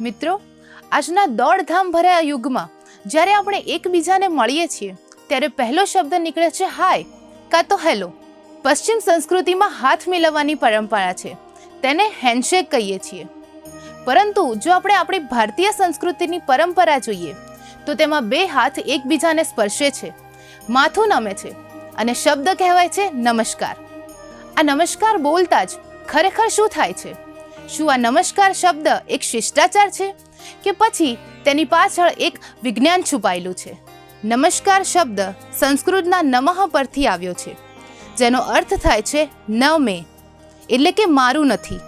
મિત્રો, આજના દોડધામ ભર્યા યુગમાં જ્યારે આપણે એકબીજાને મળીએ છીએ, ત્યારે પહેલો શબ્દ નીકળે છે હાય કાં તો હેલો પશ્ચિમ સંસ્કૃતિમાં હાથ મિલાવવાની પરંપરા છે, તેને હેન્ડશેક કહીએ છીએ. પરંતુ જો આપણે આપણી ભારતીય સંસ્કૃતિની પરંપરા જોઈએ, તો તેમાં બે હાથ એકબીજાને સ્પર્શે છે, માથું નમે છે અને શબ્દ કહેવાય છે નમસ્કાર આ નમસ્કાર બોલતા જ ખરેખર શું થાય છે? શું આ નમસ્કાર શબ્દ એક શિષ્ટાચાર છે? કે પછી તેની પાછળ એક વિજ્ઞાન છુપાયેલું છે? નમસ્કાર શબ્દ સંસ્કૃતના નમઃ પરથી આવ્યો છે. જેનો અર્થ થાય છે ન મેં એટલે કે મારું નથી.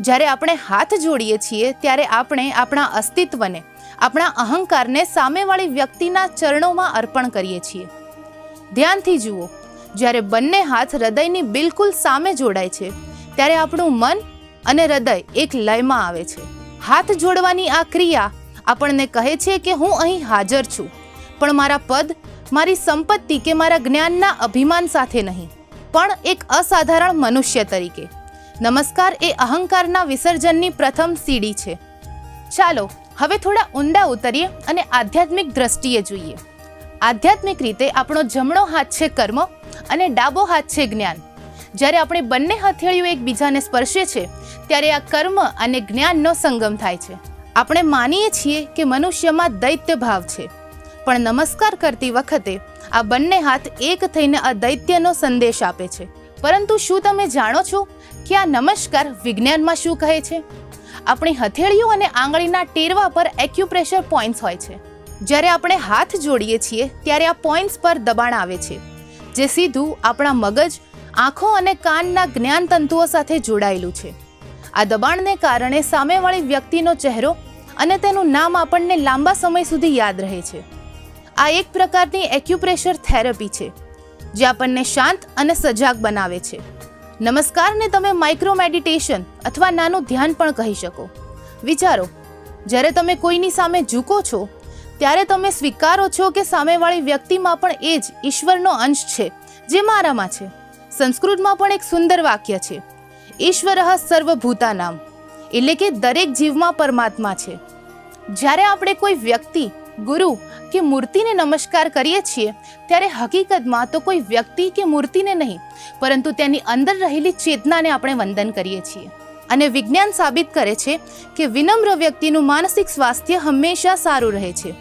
જ્યારે આપણે હાથ જોડીએ છીએ, ત્યારે આપણે આપણા અસ્તિત્વને, આપણા અહંકારને સામેવાળી વ્યક્તિના ચરણોમાં અર્પણ કરીએ છીએ. ધ્યાનથી જુઓ, જ્યારે બંને હાથ હૃદયની બિલકુલ સામે જોડાય છે, ત્યારે આપણું મન અને હૃદય એક લયમાં આવે છે. હાથ જોડવાની આ ક્રિયા આપણને કહે છે કે હું અહીં હાજર છું. પણ મારા પદ, મારી સંપત્તિ કે મારા જ્ઞાનના અભિમાન સાથે નહીં, પણ એક અસાધારણ મનુષ્ય તરીકે. નમસ્કાર, એ અહંકારના વિસર્જનની પ્રથમ સીડી છે. ચાલો, હવે થોડા ઊંડા ઉતરીએ અને આધ્યાત્મિક દ્રષ્ટિએ જોઈએ. આધ્યાત્મિક રીતે આપણો જમણો હાથ છે કર્મ અને ડાબો હાથ છે જ્ઞાન. જ્યારે આપણે બંને હથેળીઓ એકબીજાને સ્પર્શે છે, ત્યારે આ કર્મ અને જ્ઞાનનો સંગમ થાય છે. આપણે માનીએ છીએ કે મનુષ્યમાં દૈત્ય ભાવ છે, પણ નમસ્કાર કરતી વખતે આ બંને હાથ એક થઈને આ દૈત્યનો સંદેશ આપે છે. પરંતુ શું તમે જાણો છો કે આ નમસ્કાર વિજ્ઞાનમાં શું કહે છે? આપણી હથેળીઓ અને આંગળીના ટેરવા પર એક્યુપ્રેશર પોઈન્ટ્સ હોય છે. જ્યારે આપણે હાથ જોડીએ છીએ, ત્યારે આ પોઈન્ટ્સ પર દબાણ આવે છે, જે સીધું આપણા મગજ આંખો અને કાનના જ્ઞાન તંતુઓ સાથે જોડાયેલું છે. આ દબાણને કારણે સામેવાળી વ્યક્તિનો ચહેરો અને તેનું નામ આપણને લાંબા સમય સુધી યાદ રહે છે. આ એક પ્રકારની એક્યુપ્રેશર થેરપી છે, જે આપણને શાંત અને સજાગ બનાવે છે. નમસ્કારને તમે માઇક્રો મેડિટેશન અથવા નાનું ધ્યાન પણ કહી શકો. વિચારો, જ્યારે તમે કોઈની સામે ઝૂકો છો, ત્યારે તમે સ્વીકારો છો કે સામેવાળી વ્યક્તિમાં પણ એ જ ઈશ્વરનો અંશ છે, જે મારામાં છે. સંસ્કૃતમાં પણ એક સુંદર વાક્ય છે. ઈશ્વર સર્વભૂતાનામ, એટલે કે દરેક જીવમાં પરમાત્મા છે. જ્યારે આપણે કોઈ વ્યક્તિ, ગુરુ કે મૂર્તિને નમસ્કાર કરીએ છીએ, ત્યારે હકીકતમાં તો કોઈ વ્યક્તિ કે મૂર્તિને નહીં, પરંતુ તેની અંદર રહેલી ચેતનાને આપણે વંદન કરીએ છીએ. અને વિજ્ઞાન સાબિત કરે છે કે વિનમ્ર વ્યક્તિનું માનસિક સ્વાસ્થ્ય હંમેશા સારું રહે છે.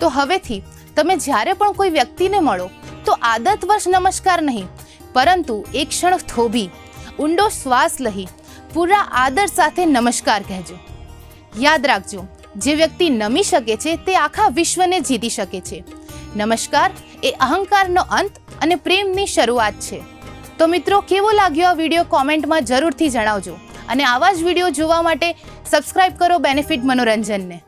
તો હવેથી, તમે જ્યારે પણ કોઈ વ્યક્તિને મળો, તો આદતવશ નમસ્કાર નહીં પરંતુ એક ક્ષણ થોભી. ઊંડો શ્વાસ લઈ પૂરા આદર સાથે નમસ્કાર કહેજો. યાદ રાખજો, જે વ્યક્તિ નમી શકે છે તે આખા વિશ્વને જીતી શકે છે. નમસ્કાર એ અહંકારનો અંત અને પ્રેમની શરૂઆત છે. તો મિત્રો, કેવો લાગ્યો આ વીડિયો કોમેન્ટમાં જરૂરથી જણાવજો અને આવા જ વીડિયો જોવા માટે સબસ્ક્રાઇબ કરો બેનિફિટ મનોરંજનને.